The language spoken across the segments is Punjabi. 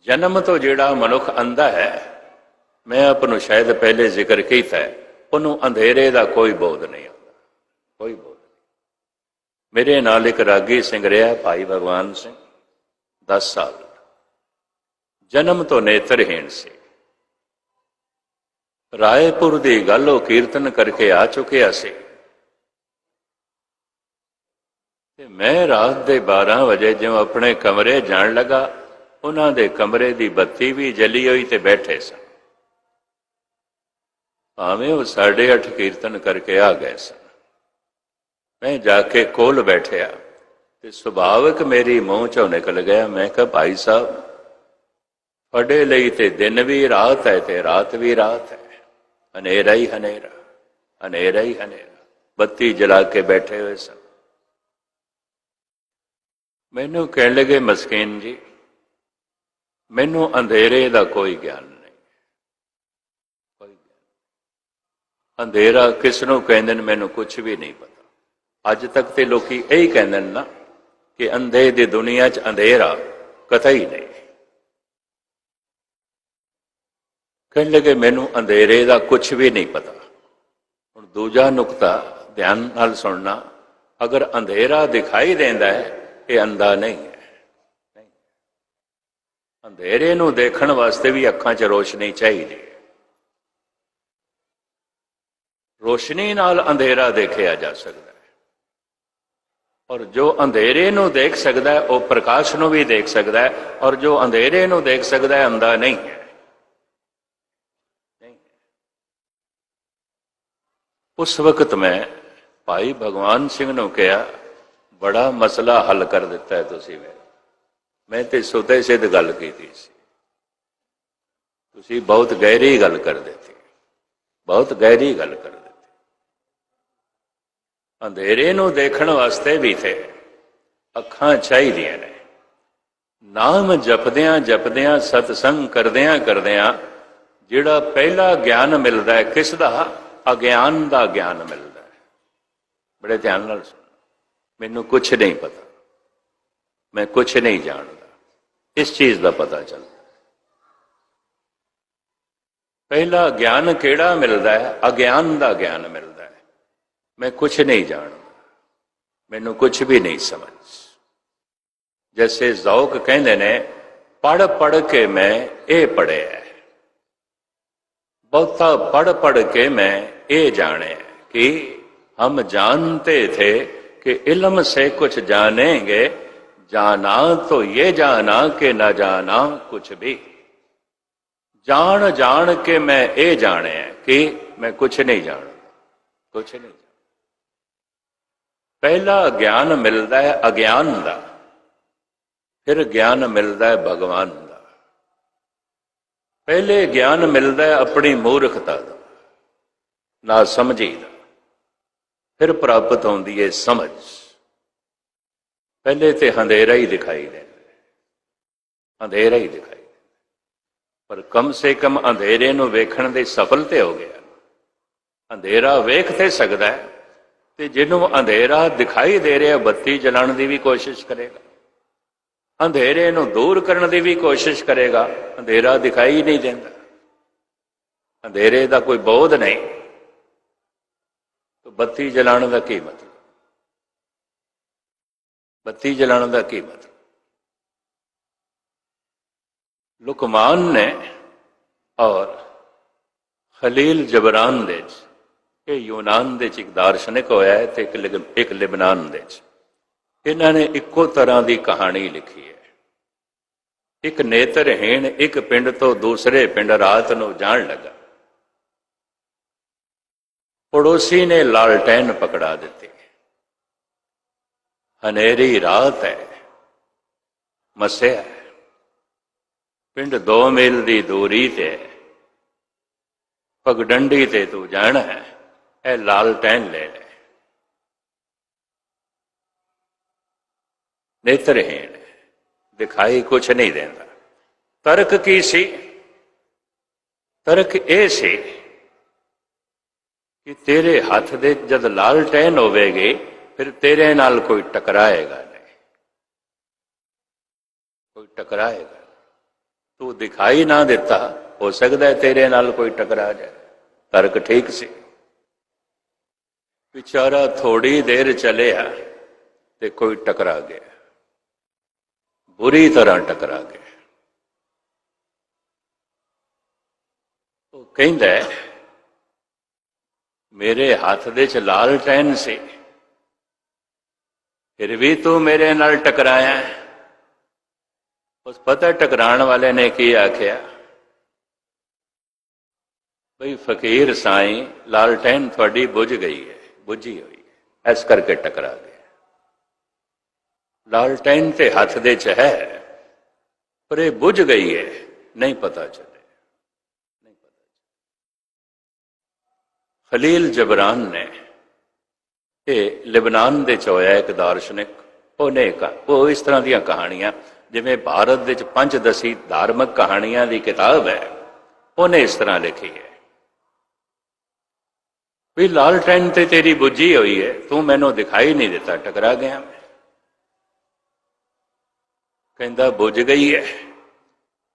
ਜਨਮ ਤੋਂ ਜਿਹੜਾ ਮਨੁੱਖ ਅੰਧਾ ਹੈ, ਮੈਂ ਆਪ ਨੂੰ ਸ਼ਾਇਦ ਪਹਿਲੇ ਜ਼ਿਕਰ ਕੀਤਾ ਹੈ, ਉਹਨੂੰ ਅੰਧੇਰੇ ਦਾ ਕੋਈ ਬੋਧ ਨਹੀਂ ਆਉਂਦਾ। ਕੋਈ ਬੋਧ ਨਹੀਂ। ਮੇਰੇ ਨਾਲ ਇੱਕ ਰਾਗੀ ਸਿੰਘ ਰਿਹਾ, ਭਾਈ ਭਗਵਾਨ ਸਿੰਘ 10 ਸਾਲ ਜਨਮ ਤੋਂ ਨੇਤਰਹੀਣ ਸੀ। ਰਾਏਪੁਰ ਦੀ ਗੱਲ ਉਹ ਕੀਰਤਨ ਕਰਕੇ ਆ ਚੁੱਕਿਆ ਸੀ। ਤੇ ਮੈਂ ਰਾਤ ਦੇ 12 ਵਜੇ ਜਿਵੇਂ ਆਪਣੇ ਕਮਰੇ ਜਾਣ ਲੱਗਾ ਉਹਨਾਂ ਦੇ ਕਮਰੇ ਦੀ ਬੱਤੀ ਵੀ ਜਲੀ ਹੋਈ ਤੇ ਬੈਠੇ ਸਨ। ਭਾਵੇਂ ਉਹ 8:30 ਕੀਰਤਨ ਕਰਕੇ ਆ ਗਏ ਸਨ। ਮੈਂ ਜਾ ਕੇ ਕੋਲ ਬੈਠਿਆ ਤੇ ਸੁਭਾਵਿਕ ਮੇਰੀ ਮੂੰਹ ਚੋਂ ਨਿਕਲ ਗਿਆ। ਮੈਂ ਕਿਹਾ, ਭਾਈ ਸਾਹਿਬ, ਤੁਹਾਡੇ ਲਈ ਤੇ ਦਿਨ ਵੀ ਰਾਤ ਹੈ ਤੇ ਰਾਤ ਵੀ ਰਾਤ ਹੈ। ਹਨੇਰਾ ਹੀ ਹਨੇਰਾ ਹਨੇਰਾ ਹੀ ਹਨੇਰਾ। ਬੱਤੀ ਜਲਾ ਕੇ ਬੈਠੇ ਹੋਏ ਸਨ। ਮੈਨੂੰ ਕਹਿਣ ਲੱਗੇ, ਮਸਕੀਨ ਜੀ ਮੈਨੂੰ ਅੰਧੇਰੇ ਦਾ ਕੋਈ ਗਿਆਨ ਨਹੀਂ। ਕੋਈ ਗਿਆਨ ਅੰਧੇਰਾ ਕਿਸ ਨੂੰ ਕਹਿੰਦੇ ਨੇ ਮੈਨੂੰ ਕੁਝ ਵੀ ਨਹੀਂ ਪਤਾ। ਅੱਜ ਤੱਕ ਤੇ ਲੋਕੀ ਇਹੀ ਕਹਿੰਦੇ ਨੇ ਨਾ ਕਿ ਅੰਧੇ ਦੀ ਦੁਨੀਆ 'ਚ ਅੰਧੇਰਾ ਕਤਈ ਨਹੀਂ। ਕਹਿਣ ਲੱਗੇ ਮੈਨੂੰ ਅੰਧੇਰੇ ਦਾ ਕੁਝ ਵੀ ਨਹੀਂ ਪਤਾ। ਹੁਣ ਦੂਜਾ ਨੁਕਤਾ ਧਿਆਨ ਨਾਲ ਸੁਣਨਾ, ਅਗਰ ਅੰਧੇਰਾ ਦਿਖਾਈ ਦਿੰਦਾ ਹੈ, ਇਹ ਅੰਧਾ ਨਹੀਂ ਹੈ। ਅੰਧੇਰੇ ਨੂੰ ਦੇਖਣ ਵਾਸਤੇ ਵੀ ਅੱਖਾਂ 'ਚ ਰੋਸ਼ਨੀ ਚਾਹੀਦੀ ਹੈ। ਰੋਸ਼ਨੀ ਨਾਲ ਅੰਧੇਰਾ ਦੇਖਿਆ ਜਾ ਸਕਦਾ ਹੈ। ਔਰ ਜੋ ਅੰਧੇਰੇ ਨੂੰ ਦੇਖ ਸਕਦਾ ਹੈ, ਉਹ ਪ੍ਰਕਾਸ਼ ਨੂੰ ਵੀ ਦੇਖ ਸਕਦਾ ਹੈ, ਔਰ ਜੋ ਅੰਧੇਰੇ ਨੂੰ ਦੇਖ ਸਕਦਾ ਹੈ, ਅੰਧਾ ਨਹੀਂ ਹੈ। ਉਸ ਵਕਤ ਮੈਂ ਭਾਈ ਭਗਵਾਨ ਸਿੰਘ ਨੂੰ ਕਿਹਾ, ਬੜਾ ਮਸਲਾ ਹੱਲ ਕਰ ਦਿੱਤਾ ਹੈ ਤੁਸੀਂ ਮੇਰਾ ਮੈਂ ਤੇ ਸੁਤੇ ਸਿੱਧ ਗੱਲ ਕੀਤੀ ਸੀ। ਤੁਸੀਂ ਬਹੁਤ ਗਹਿਰੀ ਗੱਲ ਕਰ ਦਿੱਤੀ। ਬਹੁਤ ਗਹਿਰੀ ਗੱਲ ਕਰ ਦਿੱਤੀ। ਅੰਧੇਰੇ ਨੂੰ ਦੇਖਣ ਵਾਸਤੇ ਵੀ ਥੇ ਅੱਖਾਂ ਚਾਹੀਦੀਆਂ ਨੇ। ਨਾਮ ਜਪਦਿਆਂ ਜਪਦਿਆਂ, ਸਤਸੰਗ ਕਰਦਿਆਂ ਕਰਦਿਆਂ ਜਿਹੜਾ ਪਹਿਲਾ ਗਿਆਨ ਮਿਲਦਾ ਹੈ, ਕਿਸ ਦਾ? ਅਗਿਆਨ ਦਾ ਗਿਆਨ ਮਿਲਦਾ ਹੈ। ਬੜੇ ਧਿਆਨ ਨਾਲ ਸੁਣੋ। ਮੈਨੂੰ ਕੁਝ ਨਹੀਂ ਪਤਾ। ਮੈਂ ਕੁਝ ਨਹੀਂ ਜਾਣਦਾ। ਇਸ ਚੀਜ਼ ਦਾ ਪਤਾ ਚੱਲ ਪਹਿਲਾ ਗਿਆਨ ਕਿਹੜਾ ਮਿਲਦਾ ਹੈ? ਅਗਿਆਨ ਦਾ ਗਿਆਨ ਮਿਲਦਾ ਹੈ। ਮੈਂ ਕੁਝ ਨਹੀਂ ਜਾਣਦਾ। ਮੈਨੂੰ ਕੁਝ ਵੀ ਨਹੀਂ ਸਮਝ। ਜੈਸੇ ਜ਼ੌਕ ਕਹਿੰਦੇ ਨੇ ਪੜ ਪੜ ਕੇ ਮੈਂ ਇਹ ਪੜਿਆ ਬਹੁਤਾ ਪੜ ਪੜ ਕੇ ਮੈਂ ਇਹ ਜਾਣਿਆ ਕਿ ਹਮ ਜਾਣਤੇ ਥੇ ਕਿ ਇਲਮ ਸੇ ਕੁਝ ਜਾਣੇਗੇ जाना तो ये जाना कि न जाना कुछ भी जान जान के मैं ये जाने कि मैं कुछ नहीं जान कुछ नहीं जान पहला ज्ञान मिलता है अज्ञान का फिर ज्ञान मिलता है भगवान का पहले ज्ञान मिलता है अपनी मूर्खता का ना समझी ਦਾ ਫਿਰ ਪ੍ਰਾਪਤ ਹੁੰਦੀ ਹੈ ਸਮਝ ਪਹਿਲੇ ਤੇ ਹਨੇਰਾ ਹੀ ਦਿਖਾਈ ਦਿੰਦਾ ਹਨੇਰਾ ਹੀ ਦਿਖਾਈ ਦਿੰਦਾ ਪਰ ਕਮ ਸੇ ਕਮ ਅੰਧੇਰੇ ਨੂੰ ਵੇਖਣ ਦੇ ਸਫਲ ਤੇ ਹੋ ਗਿਆ। ਅੰਧੇਰਾ ਵੇਖ ਤੇ ਸਕਦਾ ਹੈ ਤੇ ਜਿਹਨੂੰ ਅੰਧੇਰਾ ਦਿਖਾਈ ਦੇ ਰਿਹਾ, ਬੱਤੀ ਜਲਾਉਣ ਦੀ ਵੀ ਕੋਸ਼ਿਸ਼ ਕਰੇਗਾ। ਅੰਧੇਰੇ ਨੂੰ ਦੂਰ ਕਰਨ ਦੀ ਵੀ ਕੋਸ਼ਿਸ਼ ਕਰੇਗਾ। ਅੰਧੇਰਾ ਦਿਖਾਈ ਨਹੀਂ ਦਿੰਦਾ। ਅੰਧੇਰੇ ਦਾ ਕੋਈ ਬੋਧ ਨਹੀਂ। तो ਬੱਤੀ ਜਲਾਉਣ ਦਾ ਕੀ ਮਤਲਬ? ਬੱਤੀ ਜਲਾਉਣ ਦਾ ਕੀ ਮਤਲਬ? ਲੁਕਮਾਨ ਨੇ ਔਰ ਖਲੀਲ ਜਬਰਾਨ ਦੇ ਚ ਇਹ ਯੂਨਾਨ ਦੇ ਚ ਇੱਕ ਦਾਰਸ਼ਨਿਕ ਹੋਇਆ ਹੈ ਤੇ ਇੱਕ ਇੱਕ ਲਿਬਨਾਨ ਦੇ ਚ ਇਹਨਾਂ ਨੇ ਇੱਕੋ ਤਰ੍ਹਾਂ ਦੀ ਕਹਾਣੀ ਲਿਖੀ ਹੈ। ਇੱਕ ਨੇਤਰਹੀਣ ਇੱਕ ਪਿੰਡ ਤੋਂ ਦੂਸਰੇ ਪਿੰਡ ਰਾਤ ਨੂੰ ਜਾਣ ਲੱਗਾ। ਪੜੋਸੀ ਨੇ ਲਾਲਟੈਨ ਪਕੜਾ ਦਿੱਤੀ। ਹਨੇਰੀ ਰਾਤ ਹੈ, ਮਸਿਆ ਪਿੰਡ 2 ਮੀਲ ਦੀ ਦੂਰੀ ਤੇ ਪਗਡੰਡੀ ਤੇ ਤੂੰ ਜਾਣਾ ਹੈ, ਇਹ ਲਾਲਟੈਨ ਲੈ ਲੈ। ਨੇਤਰਹੀਣ ਦਿਖਾਈ ਕੁਛ ਨਹੀਂ ਦਿੰਦਾ। ਤਰਕ ਕੀ ਸੀ? ਤਰਕ ਇਹ ਸੀ ਕਿ ਤੇਰੇ ਹੱਥ ਦੇ ਜਦ ਲਾਲਟੈਨ ਹੋਵੇਗੀ ਫਿਰ ਤੇਰੇ ਨਾਲ ਕੋਈ ਟਕਰਾਏਗਾ ਨਹੀਂ। ਕੋਈ ਟਕਰਾਏਗਾ ਤੂੰ ਦਿਖਾਈ ਨਾ ਦਿੱਤਾ, ਹੋ ਸਕਦਾ ਹੈ ਤੇਰੇ ਨਾਲ ਕੋਈ ਟਕਰਾ ਜਾਏ। ਤਰਕ ਠੀਕ ਸੀ। ਵਿਚਾਰਾ ਥੋੜੀ ਦੇਰ ਚੱਲਿਆ ਤੇ ਕੋਈ ਟਕਰਾ ਗਿਆ। ਬੁਰੀ ਤਰ੍ਹਾਂ ਟਕਰਾ ਗਿਆ। ਉਹ ਕਹਿੰਦਾ ਮੇਰੇ ਹੱਥ ਦੇ ਚ ਲਾਲ ਲਾਲਟੈਨ ਸੀ। ਫਿਰ ਵੀ ਤੂੰ ਮੇਰੇ ਨਾਲ ਟਕਰਾਇਆ ਹੈ। ਉਸ ਪਤਾ ਟਕਰਾਉਣ ਵਾਲੇ ਨੇ ਕੀ ਆਖਿਆ ਬਈ ਫਕੀਰ ਸਾਈਂ ਲਾਲਟੈਨ ਤੁਹਾਡੀ ਬੁਝ ਗਈ ਹੈ ਬੁਝੀ ਹੋਈ ਹੈ ਇਸ ਕਰਕੇ ਟਕਰਾ ਗਿਆ ਲਾਲਟੈਨ ਤੇ ਹੱਥ ਦੇ ਚ ਹੈ ਪਰ ਇਹ ਬੁਝ ਗਈ ਹੈ ਨਹੀਂ ਪਤਾ ਚੱਲੇ ਨਹੀਂ ਪਤਾ ਖਲੀਲ ਜਬਰਾਨ ਨੇ ਇਹ ਲਿਬਨਾਨ ਦੇ ਚ ਹੋਇਆ ਇੱਕ ਦਾਰਸ਼ਨਿਕ, ਉਹਨੇ ਕਹਾ ਉਹ ਇਸ ਤਰ੍ਹਾਂ ਦੀਆਂ ਕਹਾਣੀਆਂ, ਜਿਵੇਂ ਭਾਰਤ ਵਿੱਚ ਪੰਜ ਦਸੀ ਧਾਰਮਿਕ ਕਹਾਣੀਆਂ ਦੀ ਕਿਤਾਬ ਹੈ, ਉਹਨੇ ਇਸ ਤਰ੍ਹਾਂ ਲਿਖੀ ਹੈ। ਵੀ ਲਾਲਟੈਨ ਤੇ ਤੇਰੀ ਬੁੱਝੀ ਹੋਈ ਹੈ, ਤੂੰ ਮੈਨੂੰ ਦਿਖਾਈ ਨਹੀਂ ਦਿੱਤਾ, ਟਕਰਾ ਗਿਆ ਮੈਂ। ਕਹਿੰਦਾ, ਬੁੱਝ ਗਈ ਹੈ।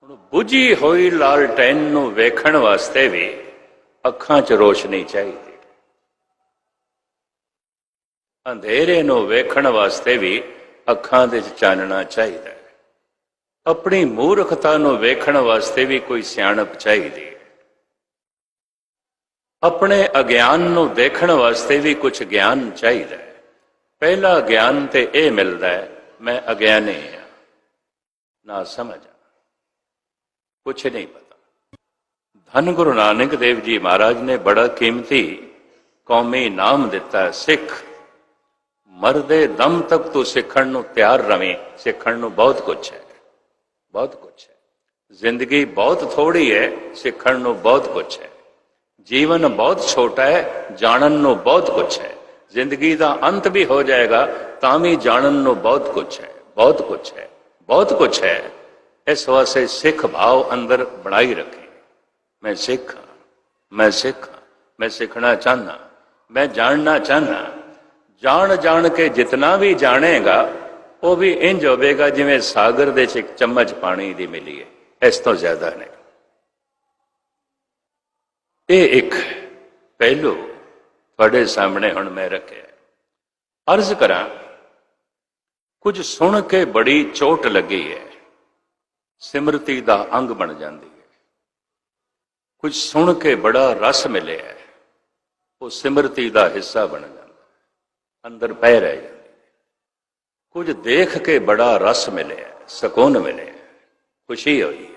ਹੁਣ ਬੁੱਝੀ ਹੋਈ ਲਾਲਟੈਨ ਨੂੰ ਵੇਖਣ ਵਾਸਤੇ ਵੀ ਅੱਖਾਂ 'ਚ ਰੋਸ਼ਨੀ ਚਾਹੀਦੀ। ਅੰਧੇਰੇ ਨੂੰ ਵੇਖਣ ਵਾਸਤੇ ਵੀ ਅੱਖਾਂ ਦੇ ਚਾਨਣਾ ਚਾਹੀਦਾ ਹੈ। ਆਪਣੀ ਮੂਰਖਤਾ ਨੂੰ ਵੇਖਣ ਵਾਸਤੇ ਵੀ ਕੋਈ ਸਿਆਣਪ ਚਾਹੀਦੀ ਹੈ। ਆਪਣੇ ਅਗਿਆਨ ਨੂੰ ਦੇਖਣ ਵਾਸਤੇ ਵੀ ਕੁਝ ਗਿਆਨ ਚਾਹੀਦਾ ਹੈ। ਪਹਿਲਾ ਗਿਆਨ ਤੇ ਇਹ ਮਿਲਦਾ ਹੈ, ਮੈਂ ਅਗਿਆਨੀ ਹਾਂ। ਨਾ ਸਮਝ। ਕੁਛ ਨਹੀਂ ਪਤਾ। ਧੰਨ ਗੁਰੂ ਨਾਨਕ ਦੇਵ ਜੀ ਮਹਾਰਾਜ ਨੇ ਬੜਾ ਕੀਮਤੀ ਕੌਮੀ ਨਾਮ ਦਿੱਤਾ ਸਿੱਖ ਮਰਦੇ ਦਮ ਤੱਕ ਤੂੰ ਸਿੱਖਣ ਨੂੰ ਤਿਆਰ ਰਵੇਂ, ਸਿੱਖਣ ਨੂੰ ਬਹੁਤ ਕੁਝ ਹੈ। ਬਹੁਤ ਕੁਝ ਹੈ। ਜ਼ਿੰਦਗੀ ਬਹੁਤ ਥੋੜੀ ਹੈ, ਸਿੱਖਣ ਨੂੰ ਬਹੁਤ ਕੁਝ ਹੈ। ਜੀਵਨ ਬਹੁਤ ਛੋਟਾ ਹੈ, ਜਾਣਨ ਨੂੰ ਬਹੁਤ ਕੁਝ ਹੈ। ਜ਼ਿੰਦਗੀ ਦਾ ਅੰਤ ਵੀ ਹੋ ਜਾਏਗਾ, ਤਾਂ ਵੀ ਜਾਣਨ ਨੂੰ ਬਹੁਤ ਕੁਝ ਹੈ, ਬਹੁਤ ਕੁਝ ਹੈ, ਬਹੁਤ ਕੁਝ ਹੈ। ਇਸ ਵਾਸਤੇ ਸਿੱਖ ਭਾਵ ਅੰਦਰ ਬਣਾਈ ਰੱਖੇ। ਮੈਂ ਸਿੱਖ ਹਾਂ, ਮੈਂ ਸਿੱਖ ਹਾਂ, ਮੈਂ ਸਿੱਖਣਾ ਚਾਹਨਾ ਮੈਂ ਜਾਣਨਾ ਚਾਹਨਾ ਜਾਣ ਜਾਣ ਕੇ ਜਿਤਨਾ ਵੀ ਜਾਣੇਗਾ, ਉਹ ਵੀ ਇੰਜ ਹੋਵੇਗਾ ਜਿਵੇਂ ਸਾਗਰ ਦੇ ਚ ਇੱਕ ਚਮਚ ਪਾਣੀ ਦੀ ਮਿਲੀ ਹੈ। ਇਸ ਤੋਂ ਜ਼ਿਆਦਾ ਨਹੀਂ। ਇਹ ਇੱਕ ਪਹਿਲੂ ਤੁਹਾਡੇ ਸਾਹਮਣੇ ਹੁਣ ਮੈਂ ਰੱਖਿਆ। ਅਰਜ਼ ਕਰਾਂ, ਕੁਝ ਸੁਣ ਕੇ ਬੜੀ ਚੋਟ ਲੱਗੀ ਹੈ। ਸਿਮਰਤੀ ਦਾ ਅੰਗ ਬਣ ਜਾਂਦੀ ਹੈ। ਕੁਝ ਸੁਣ ਕੇ ਬੜਾ ਰਸ ਮਿਲਿਆ ਉਹ ਸਿਮਰਤੀ ਦਾ ਹਿੱਸਾ ਬਣ ਜਾਂਦਾ ਅੰਦਰ ਪੈ ਰਹਿ ਜਾਂਦੀ ਕੁਝ ਦੇਖ ਕੇ ਬੜਾ ਰਸ ਮਿਲਿਆ, ਸਕੂਨ ਮਿਲਿਆ, ਖੁਸ਼ੀ ਹੋਈ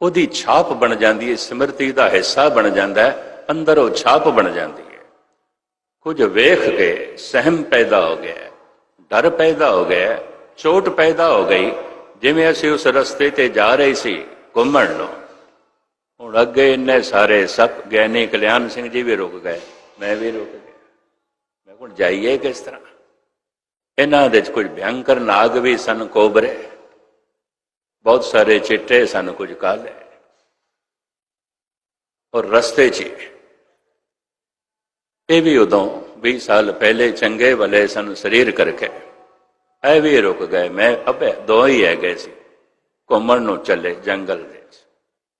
ਉਹਦੀ ਛਾਪ ਬਣ ਜਾਂਦੀ ਹੈ, ਸਿਮਰਤੀ ਦਾ ਹਿੱਸਾ ਬਣ ਜਾਂਦਾ ਹੈ, ਅੰਦਰ ਉਹ ਛਾਪ ਬਣ ਜਾਂਦੀ ਹੈ। ਕੁਝ ਵੇਖ ਕੇ ਸਹਿਮ ਪੈਦਾ ਹੋ ਗਿਆ, ਡਰ ਪੈਦਾ ਹੋ ਗਿਆ, ਚੋਟ ਪੈਦਾ ਹੋ ਗਈ, ਜਿਵੇਂ ਅਸੀਂ ਉਸ ਰਸਤੇ ਤੇ ਜਾ ਰਹੇ ਸੀ, ਘੁੰਮਣ ਨੂੰ। ਹੁਣ ਅੱਗੇ ਇੰਨੇ ਸਾਰੇ ਸਭ ਗਿਆਨੀ ਕਲਿਆਣ ਸਿੰਘ ਜੀ ਵੀ ਰੁਕ ਗਏ। ਮੈਂ ਵੀ ਰੁਕ ਗਿਆ। ਮੈਂ ਹੁਣ ਜਾਈਏ ਕਿਸ ਤਰ੍ਹਾਂ? ਇਹਨਾਂ ਦੇ ਕੁਝ ਭਿਆੰਕਰ ਨਾਗ ਵੀ ਸਨ ਕੋਬਰੇ। ਬਹੁਤ ਸਾਰੇ ਚਿੱਟੇ ਸਨ ਕੁਝ ਕਾਲੇ। ਔਰ ਰਸਤੇ 'ਚ ਹੀ। ਇਹ ਵੀ ਉਦੋਂ 20 ਸਾਲ ਪਹਿਲੇ ਚੰਗੇ ਭਲੇ ਸਨ ਸਰੀਰ ਕਰਕੇ। ਇਹ ਵੀ ਰੁਕ ਗਏ। ਮੈਂ ਅਬੇ, ਦੋ ਹੀ ਹੈ ਗਏ ਸੀ। ਘੁੰਮਣ ਨੂੰ ਚੱਲੇ ਜੰਗਲ ਦੇ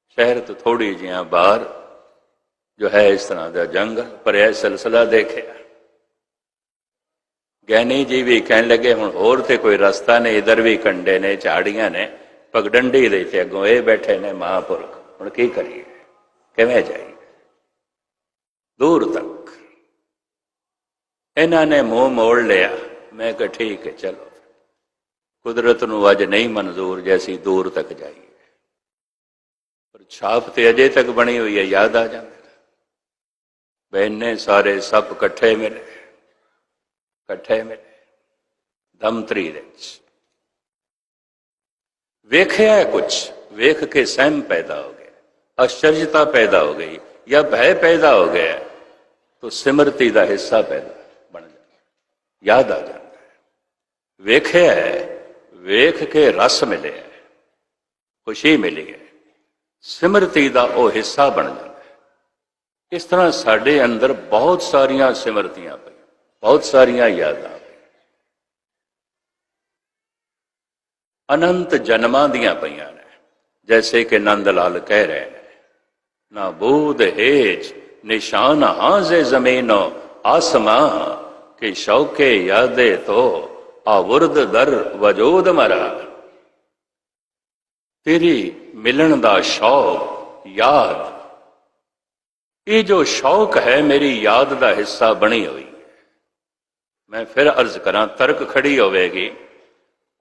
ਸ਼ਹਿਰ ਤੋਂ ਥੋੜੀ ਜਿਹਾ ਬਾਹਰ ਜੋ ਹੈ ਇਸ ਤਰ੍ਹਾਂ ਦਾ ਜੰਗਲ ਪਰ ਇਹ ਸਿਲਸਿਲਾ ਦੇਖਿਆ। ਗਿਆਨੀ ਜੀ ਵੀ ਕਹਿਣ ਲੱਗੇ, ਹੁਣ ਹੋਰ ਤੇ ਕੋਈ ਰਸਤਾ ਨਹੀਂ, ਇਧਰ ਵੀ ਕੰਡੇ ਨੇ, ਝਾੜੀਆਂ ਨੇ, ਪਗਡੰਡੀ ਦੇ ਤੇ ਅੱਗੋਂ ਇਹ ਬੈਠੇ ਨੇ ਮਹਾਪੁਰਖ। ਹੁਣ ਕੀ ਕਰੀਏ? ਕਿਵੇਂ ਜਾਈਏ? ਦੂਰ ਤੱਕ ਇਹਨਾਂ ਨੇ ਮੂੰਹ ਮੋੜ ਲਿਆ। ਮੈਂ ਕਿਹਾ, ਠੀਕ ਹੈ, ਚਲੋ ਕੁਦਰਤ ਨੂੰ ਅੱਜ ਨਹੀਂ ਮਨਜ਼ੂਰ ਜੇ ਅਸੀਂ ਦੂਰ ਤੱਕ ਜਾਈਏ। ਪਰ ਛਾਪ ਤੇ ਅਜੇ ਤੱਕ ਬਣੀ ਹੋਈ ਹੈ, ਯਾਦ ਆ ਜਾਂਦਾ ਬੈਨੇ ਸਾਰੇ ਸਭ ਇਕੱਠੇ ਮਿਲੇ ਇਕੱਠੇ ਮਿਲੇ ਦਮਤਰੀ ਦੇ ਵਿੱਚ ਵੇਖਿਆ ਕੁਝ ਵੇਖ ਕੇ ਸਹਿਮ ਪੈਦਾ ਹੋ ਗਿਆ ਅਸ਼ਰਜਤਾ ਪੈਦਾ ਹੋ ਗਈ ਜਾਂ ਭੈ ਪੈਦਾ ਹੋ ਗਿਆ तो ਸਿਮਰਤੀ ਦਾ ਹਿੱਸਾ ਪੈਦਾ ਬਣ ਜਾਂਦਾ ਯਾਦ ਆ ਜਾਂਦਾ ਹੈ ਵੇਖਿਆ ਹੈ, ਵੇਖ ਕੇ ਰਸ ਮਿਲਿਆ ਹੈ, ਖੁਸ਼ੀ ਮਿਲੀ ਹੈ ਸਿਮਰਤੀ ਦਾ ਉਹ ਹਿੱਸਾ ਬਣ ਜਾਂਦਾ ਹੈ ਇਸ ਤਰ੍ਹਾਂ ਸਾਡੇ ਅੰਦਰ ਬਹੁਤ ਸਾਰੀਆਂ ਸਿਮਰਤੀਆਂ ਪਈਆਂ, ਬਹੁਤ ਸਾਰੀਆਂ ਯਾਦਾਂ ਅਨੰਤ ਜਨਮਾਂ ਦੀਆਂ ਪਈਆਂ ਨੇ, ਜੈਸੇ ਕਿ ਨੰਦ ਲਾਲ ਕਹਿ ਰਹੇ ਨੇ, ਨਾ ਬੂਦ ਹੇਜ ਨਿਸ਼ਾਨ ਹਾਜ਼ੇ ਜ਼ਮੀਨੋ ਆਸਮਾਂ ਕਿ ਸ਼ੌਕੇ ਯਾਦੇ ਤੋ, ਆਵਰਦ ਦਰ ਵਜੋਦ ਮਰਾ। ਤੇਰੀ ਮਿਲਣ ਦਾ ਸ਼ੌਕ, ਯਾਦ ਇਹ ਜੋ ਸ਼ੌਕ ਹੈ ਮੇਰੀ ਯਾਦ ਦਾ ਹਿੱਸਾ ਬਣੀ ਹੋਈ। ਮੈਂ ਫਿਰ ਅਰਜ਼ ਕਰਾਂ, ਤਰਕ ਖੜੀ ਹੋਵੇਗੀ।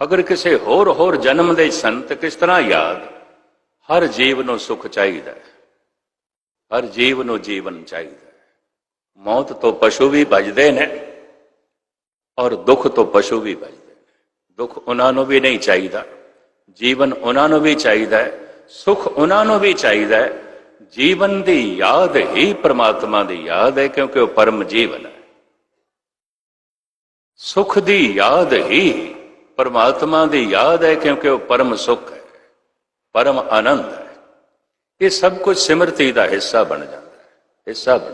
ਅਗਰ ਕਿਸੇ ਹੋਰ ਹੋਰ ਜਨਮ ਦੇ ਸੰਤ ਕਿਸ ਤਰ੍ਹਾਂ ਯਾਦ, ਹਰ ਜੀਵ ਨੂੰ ਸੁਖ ਚਾਹੀਦਾ ਹੈ। ਹਰ ਜੀਵ ਨੂੰ ਜੀਵਨ ਚਾਹੀਦਾ ਹੈ। ਮੌਤ ਤੋਂ ਪਸ਼ੂ ਵੀ ਭਜਦੇ ਨੇ ਔਰ ਦੁੱਖ ਤੋਂ ਪਸ਼ੂ ਵੀ ਭਜਦੇ ਨੇ। ਦੁੱਖ ਉਹਨਾਂ ਨੂੰ ਵੀ ਨਹੀਂ ਚਾਹੀਦਾ, ਜੀਵਨ ਉਹਨਾਂ ਨੂੰ ਵੀ ਚਾਹੀਦਾ ਹੈ, ਸੁਖ ਉਹਨਾਂ ਨੂੰ ਵੀ ਚਾਹੀਦਾ ਹੈ। ਜੀਵਨ ਦੀ ਯਾਦ ਹੀ ਪ੍ਰਮਾਤਮਾ ਦੀ ਯਾਦ ਹੈ, ਕਿਉਂਕਿ ਉਹ ਪਰਮ ਜੀਵਨ ਹੈ। ਸੁਖ ਦੀ ਯਾਦ ਹੀ ਪਰਮਾਤਮਾ ਦੀ ਯਾਦ ਹੈ, ਕਿਉਂਕਿ ਉਹ ਪਰਮ ਸੁਖ ਹੈ, ਪਰਮ ਆਨੰਦ ਹੈ। ਇਹ ਸਭ ਕੁਝ ਸਿਮਰਤੀ ਦਾ ਹਿੱਸਾ ਬਣ ਜਾਂਦਾ ਹੈ, ਹਿੱਸਾ ਬਣ